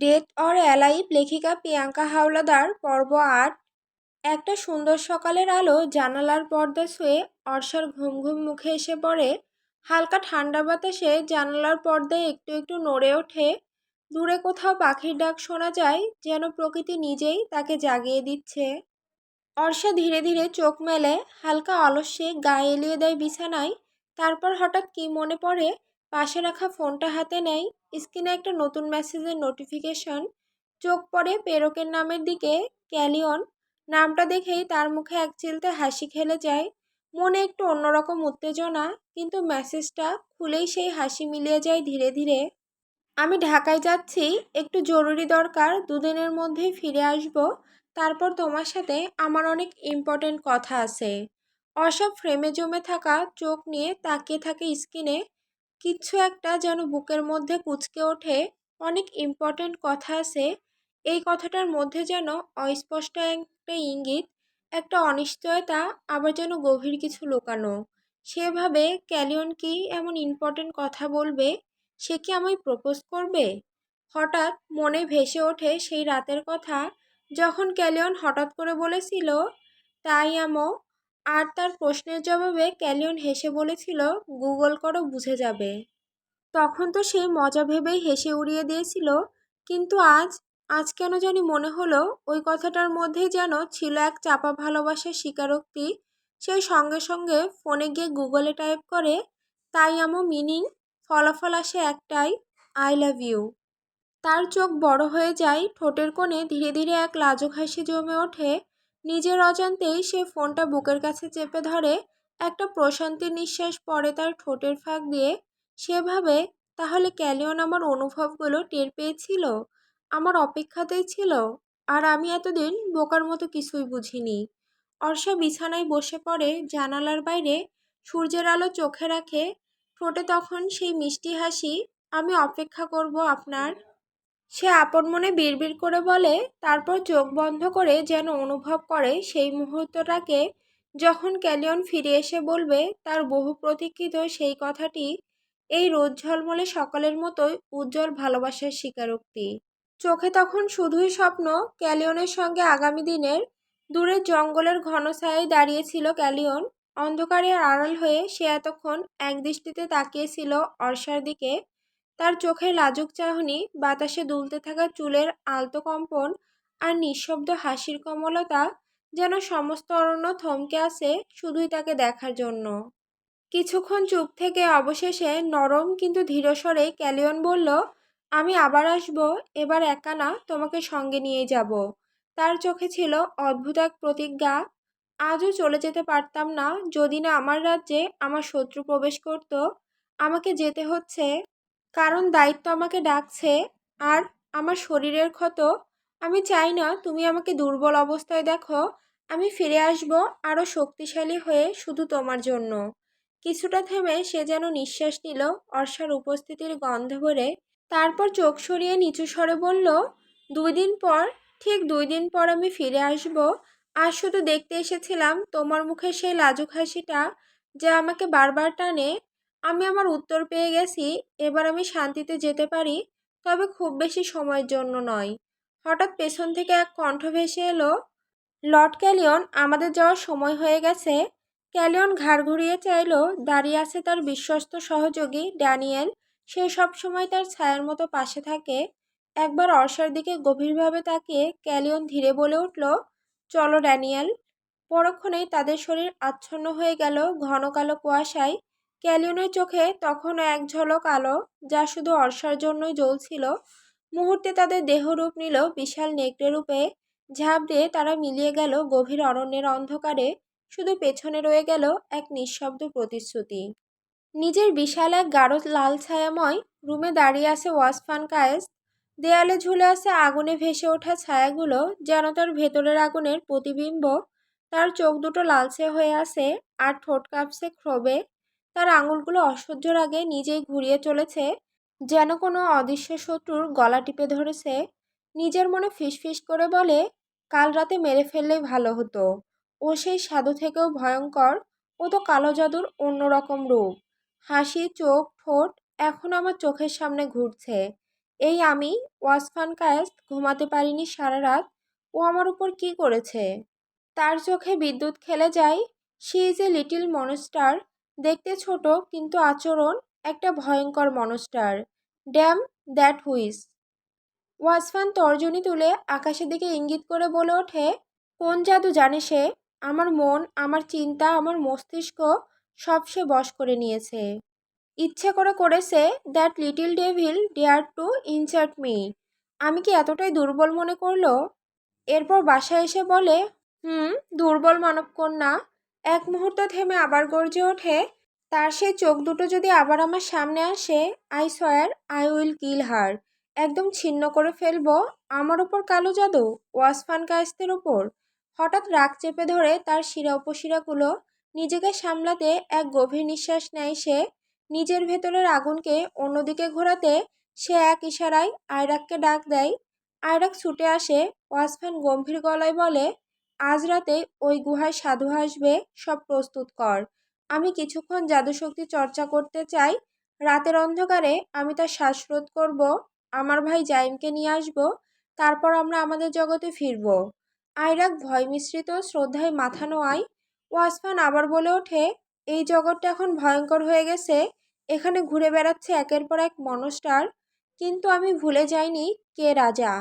Death or alive লেখিকা প্রিয়াঙ্কা হাওলাদার, পর্ব আট। একটা সুন্দর সকালের আলো জানালার পর্দা ছুঁয়ে অর্ষার ঘুম ঘুম মুখে এসে পড়ে। হালকা ঠান্ডা বাতাসে জানালার পর্দায় একটু একটু নড়ে ওঠে। দূরে কোথাও পাখির ডাক শোনা যায়, যেন প্রকৃতি নিজেই তাকে জাগিয়ে দিচ্ছে। অর্ষা ধীরে ধীরে চোখ মেলে, হালকা অলস্যে গায়ে এলিয়ে দেয় বিছানায়। তারপর হঠাৎ কি মনে পড়ে? পাশে রাখা ফোনটা হাতে নেয় স্ক্রিনে একটা নতুন মেসেজের নোটিফিকেশন। চোখ পড়ে পেরকের নামের দিকে, ক্যালিয়ন। নামটা দেখেই তার মুখে এক চিলতে হাসি খেলে যায়। মনে একটু অন্যরকম উত্তেজনা, কিন্তু মেসেজটা খুলেই সেই হাসি মিলিয়ে যায় ধীরে ধীরে। আমি ঢাকায় যাচ্ছি, একটু জরুরি দরকার, দুদিনের মধ্যেই ফিরে আসব। তারপর তোমার সাথে আমার অনেক ইম্পর্টেন্ট কথা আছে। অসব ফ্রেমে জমে থাকা চোখ নিয়ে তাকিয়ে থাকে স্ক্রিনে। কিচ্ছু একটা যেন বুকের মধ্যে কুচকে ওঠে, অনেক ইম্পর্ট্যান্ট কথা আছে। এই কথাটার মধ্যে যেন অস্পষ্ট একটা ইঙ্গিত, একটা অনিশ্চয়তা, আবার যেন গভীর কিছু লুকানো। সেভাবে ক্যালিয়ন কি এমন ইম্পর্ট্যান্ট কথা বলবে? সে কি আমায় প্রপোজ করবে? হঠাৎ মনে ভেসে ওঠে সেই রাতের কথা, যখন ক্যালিয়ন হঠাৎ করে বলেছিল, তাই আমো আর তার প্রশ্নের জবাবে ক্যালিয়ন হেসে বলেছিল, গুগল করো, বুঝে যাবে। তখন তো সে মজা ভেবেই হেসে উড়িয়ে দিয়েছিল, কিন্তু আজ আজ কেন জানি মনে হলো, ওই কথাটার মধ্যেই যেন ছিল এক চাপা ভালোবাসার স্বীকারোক্তি। সেই সঙ্গে সঙ্গে ফোনে গিয়ে গুগলে টাইপ করে, তাই আমো মিনিং, ফলাফল আসে একটাই, আই লাভ ইউ। তার চোখ বড় হয়ে যায়, ঠোঁটের কোণে ধীরে ধীরে এক লাজুক হাসি জমে ওঠে নিজের অজান্তেই সে ফোনটা বুকের কাছে চেপে ধরে, একটা প্রশান্তির নিঃশ্বাস পড়ে তার ঠোঁটের ফাঁক দিয়ে, সেভাবে? তাহলে ক্যালিয়ন আমার অনুভবগুলো টের পেয়েছিল? আমার অপেক্ষাতেই ছিল? আর আমি এতদিন বোকার মতো কিছুই বুঝিনি। অর্ষা বিছানায় বসে পড়ে জানালার বাইরে, সূর্যের আলো চোখে রাখে, ঠোঁটে তখন সেই মিষ্টি হাসি, আমি অপেক্ষা করব আপনার সে আপন মনে বিড়বিড় করে বলে, তারপর চোখ বন্ধ করে যেন অনুভব করে সেই মুহূর্তটাকে যখন ক্যালিয়ন ফিরে এসে বলবে, তার বহু প্রতীক্ষিত সেই কথাটি এই রোদ ঝলমলে সকালের মতোই উজ্জ্বল ভালোবাসার স্বীকারোক্তি। চোখে তখন শুধুই স্বপ্ন, ক্যালিয়নের সঙ্গে আগামী দিনের দূরের জঙ্গলের ঘন দাঁড়িয়েছিল ক্যালিয়ন। অন্ধকারে আড়াল হয়ে সে এতক্ষণ একদৃষ্টিতে তাকিয়েছিল অর্ষার দিকে তার চোখের লাজুক চাহনি, বাতাসে দুলতে থাকা চুলের আলতো কম্পন আর নিঃশব্দ হাসির কমলতা যেন সমস্ত অরণ্য থমকে আসে শুধুই তাকে দেখার জন্য। কিছুক্ষণ চুপ থেকে অবশেষে নরম কিন্তু ধীরস্বরে ক্যালিয়ন বলল, আমি আবার আসব, এবার একা না, তোমাকে সঙ্গে নিয়ে যাব। তার চোখে ছিল অদ্ভুত এক প্রতিজ্ঞা। আজও চলে যেতে পারতাম না, যদি না আমার রাজ্যে আমার শত্রু প্রবেশ করত। আমাকে যেতে হচ্ছে। কারণ দায়িত্ব আমাকে ডাকছে আর আমার শরীরের ক্ষত আমি চাই না তুমি আমাকে দুর্বল অবস্থায় দেখো। আমি ফিরে আসব আরও শক্তিশালী হয়ে শুধু তোমার জন্য। কিছুটা থেমে সে যেন নিঃশ্বাস নিল অর্ষার উপস্থিতির গন্ধ ভরে। তারপর চোখ সরিয়ে নিচু স্বরে বলল, দুই দিন পর, ঠিক দুই দিন পর আমি ফিরে আসব। আর শুধু দেখতে এসেছিলাম তোমার মুখে সেই লাজুক হাসিটা যা আমাকে বারবার টানে আমি আমার উত্তর পেয়ে গেছি, এবার আমি শান্তিতে যেতে পারি, তবে খুব বেশি সময়ের জন্য নয়। হঠাৎ পেছন থেকে এক কণ্ঠ ভেসে এলো, লর্ড ক্যালিয়ন, আমাদের যাওয়ার সময় হয়ে গেছে। ক্যালিয়ন ঘাড় ঘুরিয়ে চাইল, দাঁড়িয়ে আছে তার বিশ্বস্ত সহযোগী, ড্যানিয়েল। সে সব সময় তার ছায়ার মতো পাশে থাকে। একবার অর্ষার দিকে গভীরভাবে তাকিয়ে ক্যালিয়ন ধীরে বলে উঠল, চলো, ড্যানিয়েল। পরক্ষণেই তাদের শরীর আচ্ছন্ন হয়ে গেল, ঘন কালো কুয়াশায়। ক্যালিয়নের চোখে তখনও এক ঝলক আলো, যা শুধু অর্ষার জন্যই জ্বলছিল। মুহূর্তে তাদের দেহরূপ নিল বিশাল নেকড়ে রূপে। ঝাঁপ দিয়ে তারা মিলিয়ে গেল গভীর অরণ্যের অন্ধকারে। শুধু পেছনে রয়ে গেল এক নিঃশব্দ প্রতিশ্রুতি। নিজের বিশাল এক গাঢ় লাল ছায়াময় রুমে দাঁড়িয়ে আছে ওয়াসফান কায়েস দেয়ালে ঝুলে আছে আগুনে ভেসে ওঠা ছায়াগুলো, যেন তার ভেতরের আগুনের প্রতিবিম্ব। তার চোখ দুটো লালচে হয়ে আছে, আর ঠোঁট কাঁপছে ক্ষোভে। তার আঙুলগুলো অসহ্যর আগে নিজেই ঘুরিয়ে চলেছে, যেন কোনো অদৃশ্য শত্রুর গলা টিপে ধরেছে। নিজের মনে ফিসফিস করে বলে, কাল রাতে মেরে ফেললেই ভালো হতো। ও সেই সাধু থেকেও ভয়ঙ্কর, ও তো কালো জাদুর অন্যরকম রূপ। হাসি, চোখ, ঠোঁট এখন আমার চোখের সামনে ঘুরছে। এই আমি, ওয়াসফান কায়েস্ত, ঘুমাতে পারিনি সারা রাত, ও আমার উপর কি করেছে? তার চোখে বিদ্যুৎ খেলে যায়, she is a little monster দেখতে ছোট কিন্তু আচরণ একটা ভয়ঙ্কর মনস্টার। ড্যাম, দ্যাট হুইস। ওয়াসফান তর্জনী তুলে আকাশের দিকে ইঙ্গিত করে বলে ওঠে, কোন জাদু জানে সে? আমার মন, আমার চিন্তা, আমার মস্তিষ্ক সব সে বশ করে নিয়েছে। ইচ্ছে করে করেছে that little devil dare to insert me. আমি কি এতটাই দুর্বল মনে করল? এরপর বাসায় এসে বলে, হুম, দুর্বল মানবকন্যা এক মুহূর্ত থেমে আবার গর্জে ওঠে। তার সেই চোখ দুটো যদি আবার আমার সামনে আসে I swear I will kill her একদম ছিন্ন করে ফেলব আমার ওপর কালো জাদু, ওয়াসফান কায়েস্তের ওপর হঠাৎ রাগ চেপে ধরে তার শিরা উপশিরাগুলো নিজেকে সামলাতে এক গভীর নিঃশ্বাস নেয় সে। নিজের ভেতরের আগুনকে অন্যদিকে ঘোরাতে সে এক ইশারায় আয়রাককে ডাক দেয়। আয়রাক ছুটে আসে, ওয়াসফান গম্ভীর গলায় বলে আজ রাতে ওই গুহায় সাধু আসবে সব প্রস্তুত কর। আমি কিছুক্ষণ জাদুশক্তি চর্চা করতে চাই। রাতের অন্ধকারে আমি তার শ্বাসরোধ করব, আমার ভাই জাইমকে নিয়ে আসব, তারপর আমরা আমাদের জগতে ফিরব। আয়রাক ভয় মিশ্রিত শ্রদ্ধায় মাথা নোয়ায় ওয়াসফান আবার বলে ওঠে, এই জগৎটা এখন ভয়ঙ্কর হয়ে গেছে, এখানে ঘুরে বেড়াচ্ছে একের পর এক মনস্টার। কিন্তু আমি ভুলে যাইনি কে রাজা।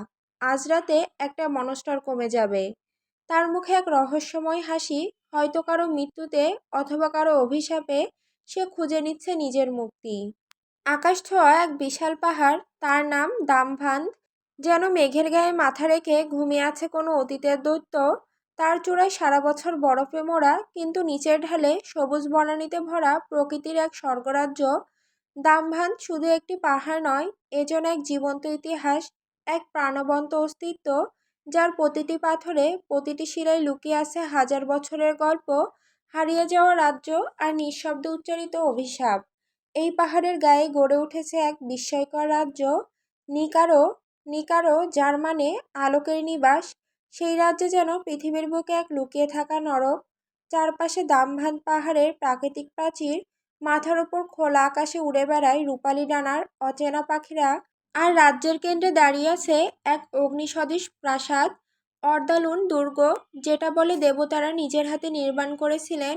আজ রাতে একটা মনস্টার কমে যাবে। তার মুখে এক রহস্যময় হাসি, হয়তো কারও মৃত্যুতে অথবা কারও অভিশাপে সে খুঁজে নিচ্ছে নিজের মুক্তি। আকাশ ছোঁয়া এক বিশাল পাহাড়, তার নাম দামভান্দ যেন মেঘের গায়ে মাথা রেখে ঘুমিয়ে আছে কোনো অতীতের দৈত্য, তার চূড়ায় সারা বছর বরফে মোড়া কিন্তু নিচের ঢালে সবুজ বনানীতে ভরা প্রকৃতির এক স্বর্গরাজ্য, দামভান শুধু একটি পাহাড় নয়, এ যেন এক জীবন্ত ইতিহাস, এক প্রাণবন্ত অস্তিত্ব যার প্রতিটি পাথরে প্রতিটি শিলায় লুকিয়ে আছে হাজার বছরের গল্প, হারিয়ে যাওয়া রাজ্য আর নিঃশব্দে উচ্চারিত অভিশাপ। এই পাহাড়ের গায়ে গড়ে উঠেছে এক বিস্ময়কর রাজ্য, নিকারো নিকারো, যার মানে আলোকের নিবাস। সেই রাজ্যে যেন পৃথিবীর বুকে এক লুকিয়ে থাকা নরক, চারপাশে দামভান পাহাড়ের প্রাকৃতিক প্রাচীর, মাথার ওপর খোলা আকাশে উড়ে বেড়ায় রূপালি ডানার অচেনা পাখিরা আর রাজ্যের কেন্দ্রে দাঁড়িয়ে আছে এক অগ্নিসদৃশ প্রাসাদ, অর্দালুন দুর্গ, যেটা বলে দেবতারা নিজের হাতে নির্মাণ করেছিলেন।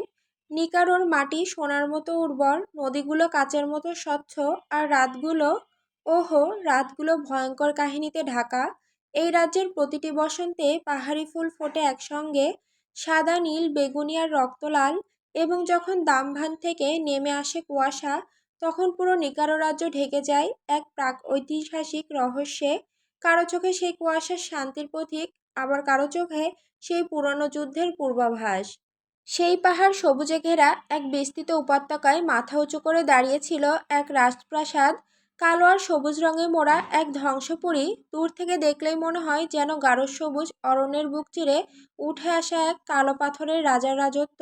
নিকারোর মাটি সোনার মতো উর্বর, নদীগুলো কাচের মতো স্বচ্ছ, আর রাতগুলো, ওহো, রাতগুলো ভয়ঙ্কর কাহিনীতে ঢাকা। এই রাজ্যের প্রতিটি বসন্তে পাহাড়ি ফুল ফোটে একসঙ্গে, সাদা, নীল, বেগুনি আর রক্তলাল, এবং যখন দামভান থেকে নেমে আসে কুয়াশা তখন পুরো নিকারো রাজ্য ঢেকে যায় এক প্রাক ঐতিহাসিক রহস্যে। কারও চোখে সেই কুয়াশার শান্তির প্রতীক, আবার কারও চোখে সেই পুরনো যুদ্ধের পূর্বাভাস। সেই পাহাড় সবুজে ঘেরা এক বিস্তৃত উপত্যকায় মাথা উঁচু করে দাঁড়িয়েছিল এক রাজপ্রাসাদ। কালো আর সবুজ রঙে মোড়া এক ধ্বংসপুরী, দূর থেকে দেখলেই মনে হয় যেন গাঢ় সবুজ অরণ্যের বুক চিরে উঠে আসা এক কালো পাথরের রাজার রাজত্ব।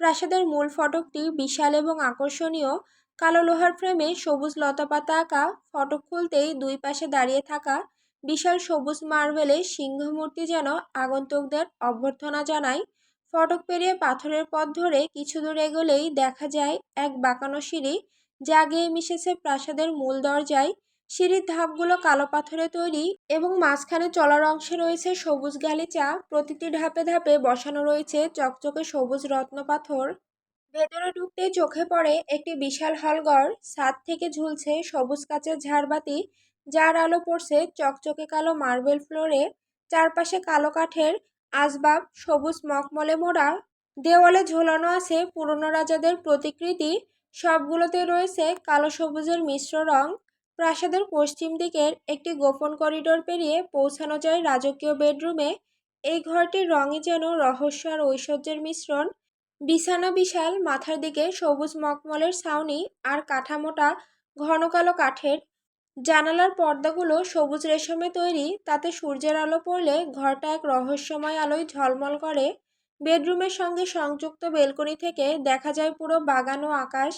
প্রাসাদের মূল ফটকটি বিশাল এবং আকর্ষণীয়। কালো লোহার ফ্রেমে সবুজ লতাপাতা আঁকা, ফটক খুলতেই দুই পাশে দাঁড়িয়ে থাকা বিশাল সবুজ মার্বেলের সিংহমূর্তি যেন আগন্তুকদের অভ্যর্থনা জানায়। ফটক পেরিয়ে পাথরের পথ ধরে কিছু দূর এগোলেই দেখা যায়, এক বাঁকানো সিঁড়ি যা মিশেছে প্রাসাদের মূল দরজায়। সিঁড়ির ধাপগুলো কালো পাথরে তৈরি এবং মাঝখানে চলার অংশে রয়েছে সবুজ গালিচা। প্রতিটি ধাপে ধাপে বসানো রয়েছে চকচকে সবুজ রত্ন পাথর ভেতরে ঢুকতেই চোখে পড়ে একটি বিশাল হলঘর ছাদ থেকে ঝুলছে সবুজ কাচের ঝাড়বাতি, যার আলো পড়ছে চকচকে কালো মার্বেল ফ্লোরে, চারপাশে কালো কাঠের আসবাব, সবুজ মকমলে মোড়া, দেওয়ালে ঝোলানো আছে পুরনো রাজাদের প্রতিকৃতি, সবগুলোতে রয়েছে কালো সবুজের মিশ্র রং। প্রাসাদের পশ্চিম দিকের একটি গোপন করিডোর পেরিয়ে পৌঁছানো যায় রাজকীয় বেডরুমে। এই ঘরটির রঙই যেন রহস্য আর ঐশ্বর্যের মিশ্রণ। বিছানা বিশাল, মাথার দিকে সবুজ মকমলের ছাউনি আর কাঠামোটা ঘন কালো কাঠের। জানালার পর্দাগুলো সবুজ রেশমে তৈরি, তাতে সূর্যের আলো পড়লে ঘরটা এক রহস্যময় আলোয় ঝলমল করে। বেডরুমের সঙ্গে সংযুক্ত বেলকনি থেকে দেখা যায় পুরো বাগান ও আকাশ।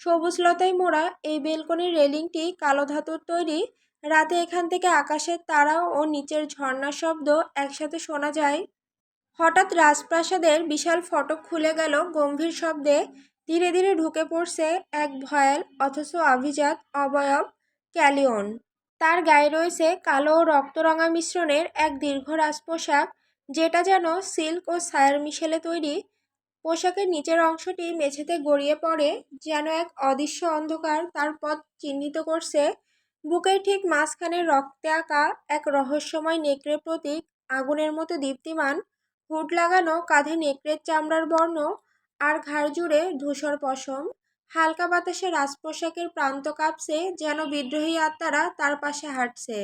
সবুজ লতায় মোড়া এই বেলকনির রেলিংটি কালো ধাতুর তৈরি। রাতে এখান থেকে আকাশের তারা ও নিচের ঝর্ণার শব্দ একসাথে শোনা যায়। হঠাৎ রাজপ্রাসাদের বিশাল ফটক খুলে গেল। গম্ভীর শব্দে ধীরে ধীরে ঢুকে পড়ছে এক ভয়াল অথচ অভিজাত অবয়ব ক্যালিয়ন। তার গায়ে রয়েছে কালো ও রক্তরঙা মিশ্রণের এক দীর্ঘ রাজপোশাক, যেটা যেন সিল্ক ও সায়ার মিশেলে তৈরি। পোশাকের নিচের অংশটি মেঝেতে গড়িয়ে পড়ে, যেন এক অদৃশ্য অন্ধকার তার পথ চিহ্নিত করছে। বুকের ঠিক মাঝখানে রক্তে আঁকা এক রহস্যময় নেকড়ে প্রতীক, আগুনের মতো দীপ্তিমান। হুড লাগানো, কাঁধে নেকড়ের চামড়ার বর্ণ আর ঘাড় জুড়ে ধূসর পশম। হালকা বাতাসে রাজপোশাকের প্রান্ত কাঁপছে, যেন বিদ্রোহী আত্মারা তার পাশে হাঁটছে।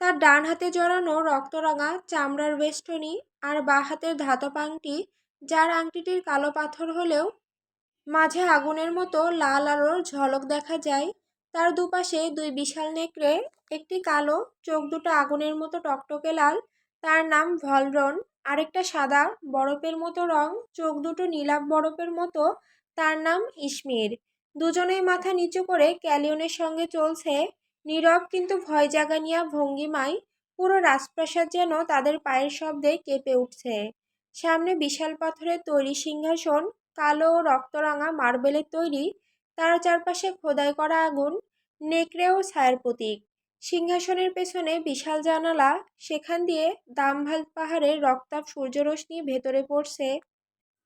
তার ডান হাতে জড়ানো রক্তরাঙা চামড়ার বেষ্টনী আর বাঁ হাতের ধাতব আংটি, যার আংটিটির কালো পাথর হলেও মাঝে আগুনের মতো লাল আলোর ঝলক দেখা যায়। তার দুপাশে দুই বিশাল নেকড়ে, একটি কালো, চোখ দুটো আগুনের মতো টকটকে লাল, তার নাম ভলরন। আরেকটা সাদা বরফের মতো রং, চোখ দুটো নীলাভ বরফের মতো, তার নাম ইসমির দুজনেই মাথা নিচু করে ক্যালিয়নের সঙ্গে চলছে নীরব কিন্তু ভয় জাগানিয়া ভঙ্গিমায়, পুরো রাজপ্রাসাদ যেন তাদের পায়ের শব্দে কেঁপে উঠছে। সামনে বিশাল পাথরের তৈরি সিংহাসন, কালো ও রক্তরাঙা মার্বেলের তৈরি, তার চারপাশে খোদাই করা আগুন, নেকড়ে ও ছায়ার প্রতীক। সিংহাসনের পেছনে বিশাল জানালা, সেখান দিয়ে দামভাল পাহাড়ের রক্তাপ সূর্যরশ্মি ভেতরে পড়ছে।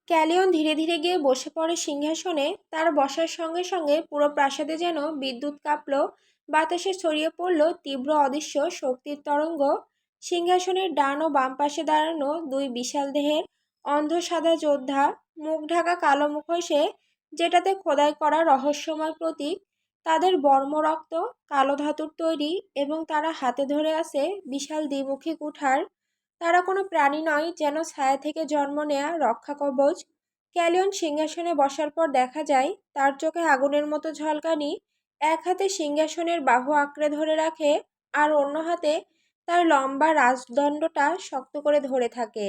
ক্যালিয়ন ধীরে ধীরে গিয়ে বসে পড়ে সিংহাসনে। তার বসার সঙ্গে সঙ্গে পুরো প্রাসাদে যেন বিদ্যুৎ কাঁপল, বাতাসে ছড়িয়ে পড়ল তীব্র অদৃশ্য শক্তির তরঙ্গ। সিংহাসনের ডান ও বাম পাশে দাঁড়ানো দুই বিশাল দেহের অন্ধ সাদা যোদ্ধা, মুখ ঢাকা কালো মুখোশে, যেটাতে খোদাই করা রহস্যময় প্রতীক তাদের বর্মরক্ত, কালো ধাতুর তৈরি এবং তারা হাতে ধরে আছে বিশাল দ্বিমুখী কুঠার তারা কোনো প্রাণী নয় যেন ছায়া থেকে জন্ম নেয়া রক্ষা কবচ। ক্যালিয়ন সিংহাসনে বসার পর দেখা যায়, তার চোখে আগুনের মতো ঝলকানি, এক হাতে সিংহাসনের বাহু আঁকড়ে ধরে রাখে আর অন্য হাতে তার লম্বা রাজদণ্ডটা শক্ত করে ধরে থাকে।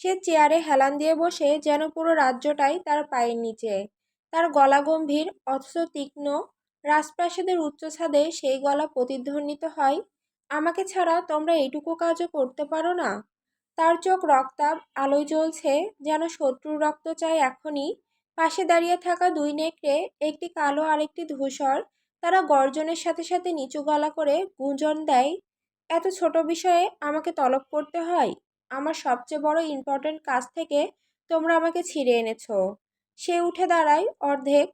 সে চেয়ারে হেলান দিয়ে বসে যেন পুরো রাজ্যটাই তার পায়ের নিচে। তার গলা গম্ভীর, অথচ তীক্ষ্ণ রাজপ্রাসাদের উচ্চ ছাদে সেই গলা প্রতিধ্বনিত হয়, আমাকে ছাড়া তোমরা এইটুকু কাজও করতে পারো না? তার চোখ রক্তাব, আলোয় জ্বলছে, যেন শত্রুর রক্ত চায় এখনই। পাশে দাঁড়িয়ে থাকা দুই নেকড়ে, একটি কালো আর একটি ধূসর, তারা গর্জনের সাথে সাথে নিচু গলা করে গুঞ্জন দেয়, এত ছোট বিষয়ে আমাকে তলব করতে হয়? আমার সবচেয়ে বড় ইম্পর্ট্যান্ট কাজ থেকে তোমরা আমাকে ছিঁড়ে এনেছো। সে উঠে দাঁড়ায়, অর্ধেক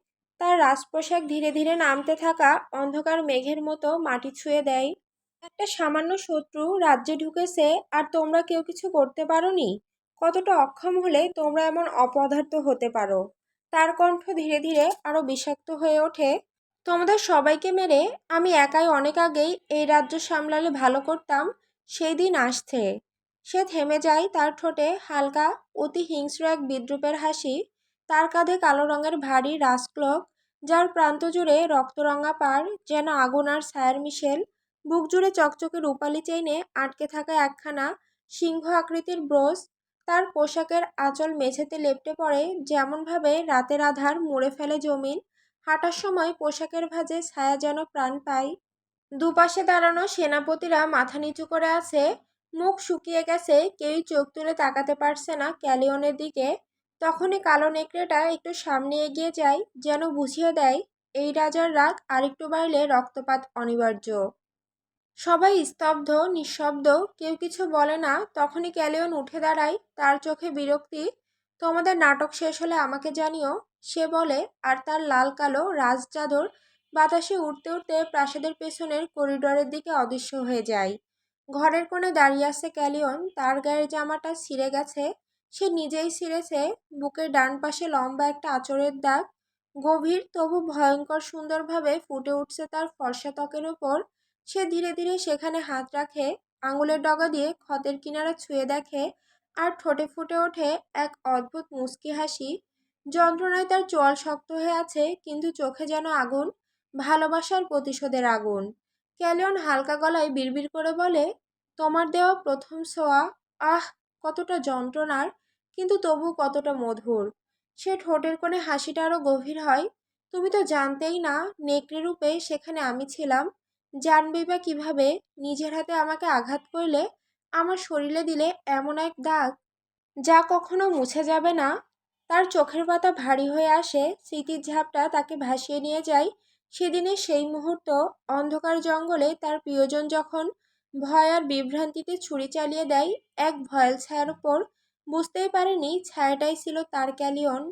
তার রাজপোশাক ধীরে ধীরে নামতে থাকা অন্ধকার মেঘের মতো মাটি ছুঁয়ে দেয়। একটা সামান্য শত্রু রাজ্যে ঢুকেছে, আর তোমরা কেউ কিছু করতে পারোনি? কতটা অক্ষম হলে তোমরা এমন অপদার্থ হতে পারো? তার কণ্ঠ ধীরে ধীরে আরও বিষাক্ত হয়ে ওঠে। তোমাদের সবাইকে মেরে আমি একাই অনেক আগেই এই রাজ্য সামলালে ভালো করতাম, সেই দিন আসছে। সে থেমে যায় তার ঠোঁটে হালকা, অতি হিংস্র এক বিদ্রুপের হাসি। তার কাঁধে কালো রঙের ভারী রাজক্লক যার প্রান্ত জুড়ে রক্তরঙা পার যেন আগুন আর ছায়ার মিশেল, বুক জুড়ে চকচকে রূপালি চেইনে আটকে থাকা একখানা সিংহ আকৃতির ব্রোজ তার পোশাকের আঁচল মেঝেতে লেপটে পড়ে, যেমনভাবে রাতের আধার মুড়ে ফেলে জমিন, হাঁটার সময় পোশাকের ভাঁজে ছায়া যেন প্রাণ পায়। দুপাশে দাঁড়ানো সেনাপতিরা মাথা নিচু করে আছে, মুখ শুকিয়ে গেছে, কেউই চোখ তুলে তাকাতে পারছে না ক্যালিয়নের দিকে। তখনই কালো নেকড়েটা একটু সামনে এগিয়ে যায়, যেন বুঝিয়ে দেয়, এই রাজার রাগ আরেকটু বাড়লে রক্তপাত অনিবার্য। সবাই স্তব্ধ, নিঃশব্দ, কেউ কিছু বলে না, তখনই ক্যালিয়ন উঠে দাঁড়ায়, তার চোখে বিরক্তি, তোমাদের নাটক শেষ হলে আমাকে জানিও। সে বলে, আর তার লাল কালো রাজ চাদর বাতাসে উঠতে উঠতে প্রাসাদের পেছনের করিডোরের দিকে অদৃশ্য হয়ে যায়। ঘরের কোণে দাঁড়িয়ে আছে ক্যালিয়ন, তার গায়ের জামাটা ছিঁড়ে গেছে সে নিজেই ছিঁড়েছে। বুকের ডান পাশে লম্বা একটা আচরের দাগ। গভীর, তবু ভয়ঙ্কর সুন্দরভাবে ফুটে উঠছে তার ফর্সা ত্বকের ওপর। সে ধীরে ধীরে সেখানে হাত রাখে, আঙুলের ডগা দিয়ে ক্ষতের কিনারা ছুঁয়ে দেখে আর ঠোঁটে ফুটে ওঠে এক অদ্ভুত মুচকি হাসি। যন্ত্রণায় তার চোয়াল শক্ত হয়ে আছে, কিন্তু চোখে যেন আগুন, ভালোবাসার প্রতিশোধের আগুন। ক্যালিয়ন হালকা গলায় বিড়বিড় করে বলে, তোমার দেওয়া প্রথম ছোঁয়া? আহ, কতটা যন্ত্রণার! কিন্তু তবু কতটা মধুর। সে ঠোঁটের কোণে হাসিটা আরও গভীর হয়। তুমি তো জানতেই না, নেকড়ে রূপে সেখানে আমি ছিলাম। জানবে বা কীভাবে নিজের হাতে আমাকে আঘাত করলে, আমার শরীরে দিলে এমন এক দাগ যা কখনো মুছে যাবে না। তার চোখের পাতা ভারী হয়ে আসে, স্মৃতির ঝাপটা তাকে ভাসিয়ে নিয়ে যায়। সেদিনের সেই মুহূর্ত, অন্ধকার জঙ্গলে তার প্রিয়জন যখন ভয় আর বিভ্রান্তিতে ছুরি চালিয়ে দেয়, এক ভয়াল ছায়ার উপর বুঝতেই পারেনি ছায়াটাই ছিল তার ক্যালিয়ন।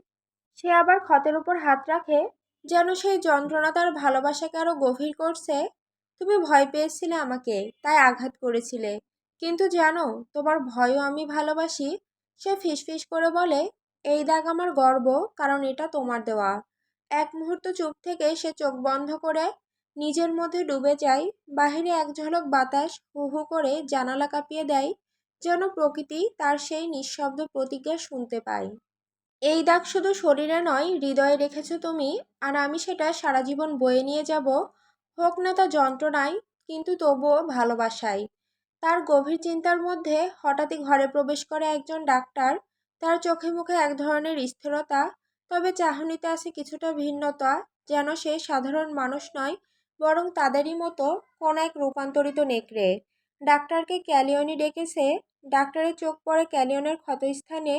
সে আবার ক্ষতের উপর হাত রাখে, যেন সেই যন্ত্রণা তার ভালোবাসাকে আরও গভীর করছে। তুমি ভয় পেয়েছিলে আমাকে, তাই আঘাত করেছিলে। কিন্তু জানো, তোমার ভয়ও আমি ভালোবাসি। সে ফিসফিস করে বলে, এই দাগ আমার গর্ব, কারণ এটা তোমার দেওয়া। এক মুহূর্ত চুপ থেকে সে চোখ বন্ধ করে নিজের মধ্যে ডুবে যায়। বাহিরে এক ঝলক বাতাস হু হু করে জানালা কাঁপিয়ে দেয়। যেন প্রকৃতি তার সেই নিঃশব্দ প্রতিজ্ঞা শুনতে পায়। এই দাগ শুধু শরীরে নয়, হৃদয়ে রেখেছো তুমি, আর আমি সেটা সারা জীবন বয়ে নিয়ে যাব। হোক না তা যন্ত্রণায়, কিন্তু তবুও ভালোবাসায়। তার গভীর চিন্তার মধ্যে হঠাৎই ঘরে প্রবেশ করে একজন ডাক্তার। তার চোখে মুখে এক ধরনের স্থিরতা, তবে চাহনিতে আছে কিছুটা ভিন্নতা, যেন সে সাধারণ মানুষ নয়, বরং তাদেরই মতো কোন এক রূপান্তরিত নেকড়ে। ডাক্তারকে ক্যালিয়নি ডেকেছে, ডাক্তারের চোখ পড়ে ক্যালিয়নের ক্ষতস্থানে,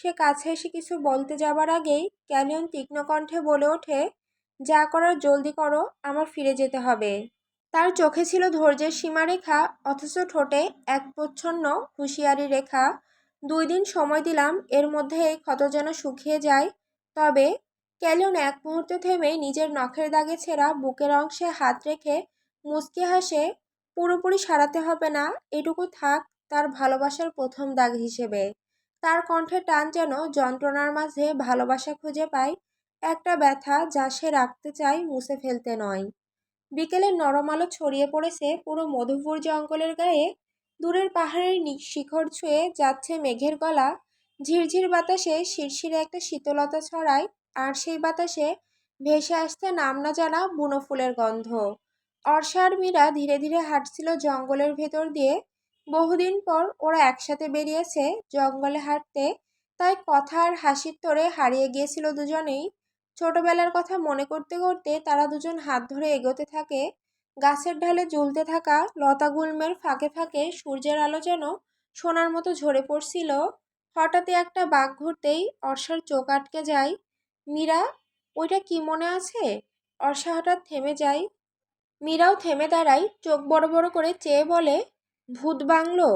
সে কাছে এসে কিছু বলতে যাবার আগেই ক্যালিয়ন তীক্ষ্ণ কণ্ঠে বলে ওঠে, যা করার জলদি করো, আমার ফিরে যেতে হবে। তার চোখে ছিল ধৈর্যের সীমারেখা অথচ ঠোঁটে এক প্রচ্ছন্ন হুঁশিয়ারি রেখা। দুই দিন সময় দিলাম, এর মধ্যে এই ক্ষত যেন শুকিয়ে যায়। তবে ক্যালিয়ন এক মুহূর্তে থেমে নিজের নখের দাগে ছেঁড়া বুকের অংশে হাত রেখে মুচকি হাসে পুরোপুরি সারাতে হবে না, এটুকু থাক তার ভালোবাসার প্রথম দাগ হিসেবে। তার কণ্ঠে টান যেন যন্ত্রণার মাঝে ভালোবাসা খুঁজে পায়, একটা ব্যথা যা সে রাখতে চায় মুছে ফেলতে নয়। বিকেলে নরম আলো ছড়িয়ে পড়েছে পুরো মধুপুর জঙ্গলের গায়ে, দূরের পাহাড়ের শিখর ছুঁয়ে যাচ্ছে মেঘের গলা, ঝিরঝির বাতাসে শিরশিরে একটা শীতলতা ছড়ায়, আর সেই বাতাসে ভেসে আসছে নাম না জানা বুনো ফুলের গন্ধ। অর্ষা আর মীরা ধীরে ধীরে হাঁটছিল জঙ্গলের ভেতর দিয়ে। বহুদিন পর ওরা একসাথে বেরিয়েছে জঙ্গলে হাঁটতে। তাই কথা আর হাসির তোরে হারিয়ে গিয়েছিল দুজনেই। ছোটবেলার কথা মনে করতে করতে তারা দুজন হাত ধরে এগোতে থাকে। গাছের ঢালে ঝুলতে থাকা লতা গুল্মের ফাঁকে ফাঁকে সূর্যের আলো যেন সোনার মতো ঝরে পড়ছিল। হঠাৎই একটা বাঘ ঘুরতেই অর্ষার চোখ আটকে যায়। মীরা, ওইটা কি মনে আছে? অর্ষা হঠাৎ থেমে যায়। মীরাও থেমে দাঁড়ায়, চোখ বড় বড় করে চেয়ে বলে, ভূত বাংলো?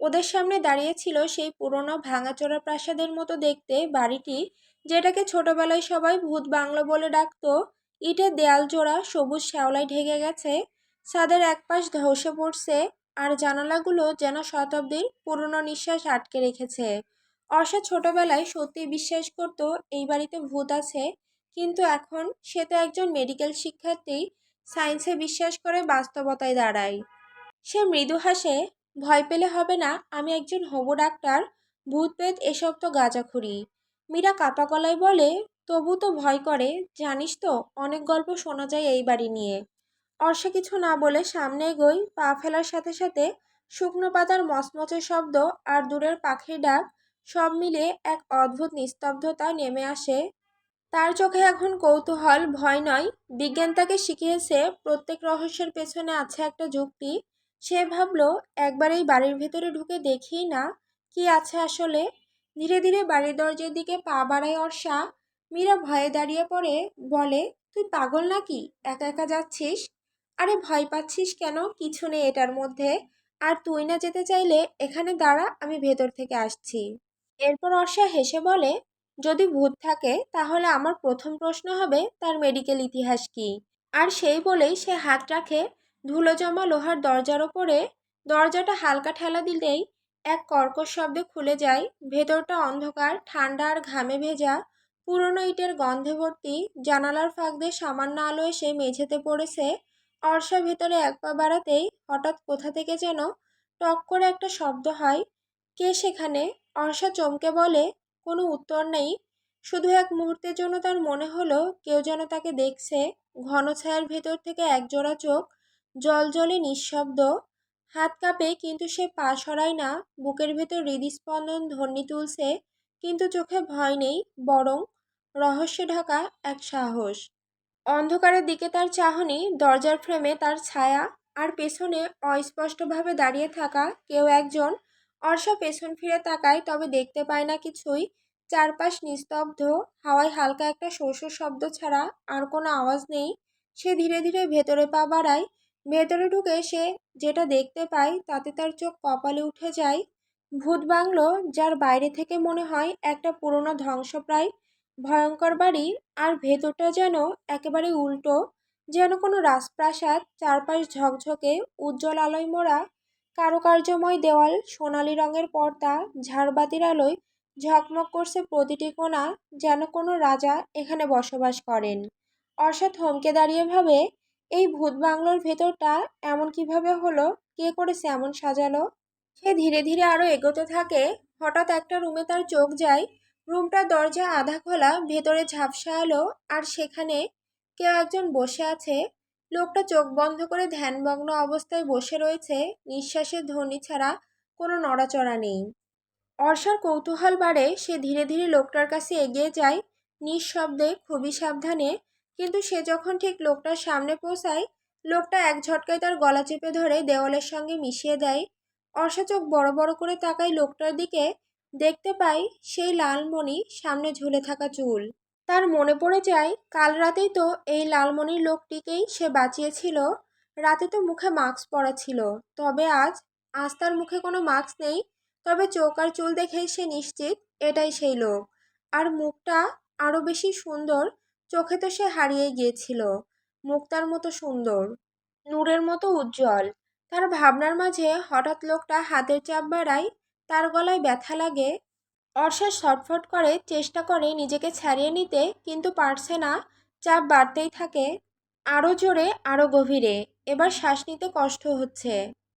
ওদের সামনে দাঁড়িয়েছিল সেই পুরনো ভাঙাচোরা প্রাসাদের মতো দেখতে বাড়িটি, যেটাকে ছোটবেলায় সবাই ভূত বাংলো বলে ডাকতো। ইটের দেয়াল জোড়া সবুজ শ্যাওলায় ঢেকে গেছে, ছাদের এক পাশ ধসে পড়ছে, আর জানালাগুলো যেন শতাব্দীর পুরনো নিঃশ্বাস আটকে রেখেছে। অর্ষা ছোটবেলায় সত্যি বিশ্বাস করত, এই বাড়িতে ভূত আছে। কিন্তু এখন সে তো একজন মেডিকেল শিক্ষার্থী সায়েন্সে বিশ্বাস করে বাস্তবতায় দাঁড়ায়। সে মৃদু হাসে, ভয় পেলে হবে না, আমি একজন হবু ডাক্তার, ভূত পেত এসব তো গাঁজাখুরি। মীরা কাপা গলায় বলে, তবু তো ভয় করে, জানিস তো, অনেক গল্প শোনা যায় এই বাড়ি নিয়ে। অর্ষা কিছু না বলে সামনে এগোই, পা ফেলার সাথে সাথে শুকনো পাতার মচমচে শব্দ আর দূরের পাখির ডাক সব মিলিয়ে এক অদ্ভুত নিস্তব্ধতা নেমে আসে তার চোখে এখন কৌতূহল, ভয় নয়। বিজ্ঞান তাকে শিখিয়েছে, প্রত্যেক রহস্যের পেছনে আছে একটা যুক্তি। সে ভাবলো, একবার এই বাড়ির ভেতরে ঢুকে দেখি না কি আছে আসলে। ধীরে ধীরে বাড়ির দরজার দিকে পা বাড়ায় অর্ষা। মীরা ভয়ে দাঁড়িয়ে পড়ে, বলে, তুই পাগল নাকি? একা একা যাচ্ছিস? আরে, ভয় পাচ্ছিস কেন? কিছু নেই এটার মধ্যে। আর তুই না যেতে চাইলে এখানে দাঁড়া, আমি ভেতর থেকে আসছি। এরপর অর্ষা হেসে বলে যদি ভূত থাকে, তাহলে আমার প্রথম প্রশ্ন হবে, তার মেডিকেল ইতিহাস কি? আর সেই বলেই সে হাত রাখে, ধুলো জমা লোহার দরজার ওপরে। দরজাটা হালকা ঠেলা দিলেই এক কর্কশ শব্দে খুলে যায়। ভেতরটা অন্ধকার, ঠান্ডা আর ঘামে ভেজা। পুরনো ইটের গন্ধে ভর্তি, জানালার ফাঁক দিয়ে সামান্য আলো এসে মেঝেতে পড়েছে। অর্ষা ভেতরে এক পা বাড়াতেই হঠাৎ কোথা থেকে যেন টক করে একটা শব্দ হয়। কে সেখানে? অর্ষা চমকে বলে কোনো উত্তর নেই। শুধু এক মুহূর্তের জন্য তার মনে হলো, কেউ যেন তাকে দেখছে, ঘন ছায়ার ভেতর থেকে একজোড়া চোখ জল জলে নিঃশব্দ। হাত কাঁপে, কিন্তু সে পা সরায় না। বুকের ভেতর হৃদস্পন্দন ধ্বনি তুলছে, কিন্তু চোখে ভয় নেই, বরং রহস্যে ঢাকা এক সাহস। অন্ধকারের দিকে তার চাহনি, দরজার ফ্রেমে তার ছায়া, আর পেছনে অস্পষ্টভাবে দাঁড়িয়ে থাকা কেউ একজন অর্ষা পেছন ফিরে তাকায়, তবে দেখতে পায় না কিছুই। চারপাশ নিস্তব্ধ, হাওয়ায় হালকা একটা শস্য শব্দ ছাড়া আর কোনো আওয়াজ নেই। সে ধীরে ধীরে ভেতরে পা বাড়ায়। ভেতরে ঢুকে সে যেটা দেখতে পায়, তাতে তার চোখ কপালে উঠে যায়। ভূত বাংলো, যার বাইরে থেকে মনে হয় একটা পুরনো ধ্বংসপ্রায়। ভয়ঙ্কর বাড়ি, আর ভেতরটা যেন একেবারে উল্টো। যেন কোনো রাজপ্রাসাদ, চারপাশ ঝকঝকে, উজ্জ্বল আলোয় মোড়া। কারুকার্যময় দেওয়াল, সোনালি রঙের পর্দা, ঝাড়বাতির আলোয় ঝকমক করছে প্রতিটি কোণা যেন কোনো রাজা এখানে বসবাস করেন। অর্ষা থমকে দাঁড়িয়ে ভাবে, এই ভূত বাংলোর ভেতরটা এমন কীভাবে হলো? কে করেছে এমন সাজালো? সে ধীরে ধীরে আরও এগোতে থাকে, হঠাৎ একটা রুমে তার চোখ যায় রুমটার দরজা আধা খোলা, ভেতরে ঝাপসা আলো, আর সেখানে কেউ একজন বসে আছে। লোকটা চোখ বন্ধ করে ধ্যানমগ্ন অবস্থায় বসে রয়েছে। নিঃশ্বাসের ধ্বনি ছাড়া কোনো নড়াচড়া নেই। অর্ষার কৌতূহল বাড়ে, সে ধীরে ধীরে লোকটার কাছে এগিয়ে যায়। নিঃশব্দে, খুবই সাবধানে, কিন্তু সে যখন ঠিক লোকটার সামনে পৌঁছায়, লোকটা এক ঝটকায় তার গলা চেপে ধরে দেওয়ালের সঙ্গে মিশিয়ে দেয়। অর্ষা চোখ বড় বড় করে তাকায় লোকটার দিকে। দেখতে পাই সেই লালমণি সামনে ঝুলে থাকা চুল। তার মনে পড়ে যায়, কাল রাতেই তো এই লালমনির লোকটিকেই সে বাঁচিয়েছিল। রাতে তো মুখে মাস্ক পরা ছিল। তবে আজ আজ তার মুখে কোনো মাস্ক নেই, তবে চোখ আর চুল দেখেই সে নিশ্চিত এটাই সেই লোক। আর মুখটা আরও বেশি সুন্দর, চোখে তো সে হারিয়ে গিয়েছিল। মুক্তার মতো সুন্দর, নূরের মতো উজ্জ্বল। তার ভাবনার মাঝে হঠাৎ লোকটা হাতের চাপ বাড়ায়, তার গলায় ব্যথা লাগে অর্ষা ছটফট করে, চেষ্টা করে নিজেকে ছাড়িয়ে নিতে, কিন্তু পারছে না। চাপ বাড়তেই থাকে। আরও জোরে আরও গভীরে। এবার শ্বাস নিতে কষ্ট হচ্ছে।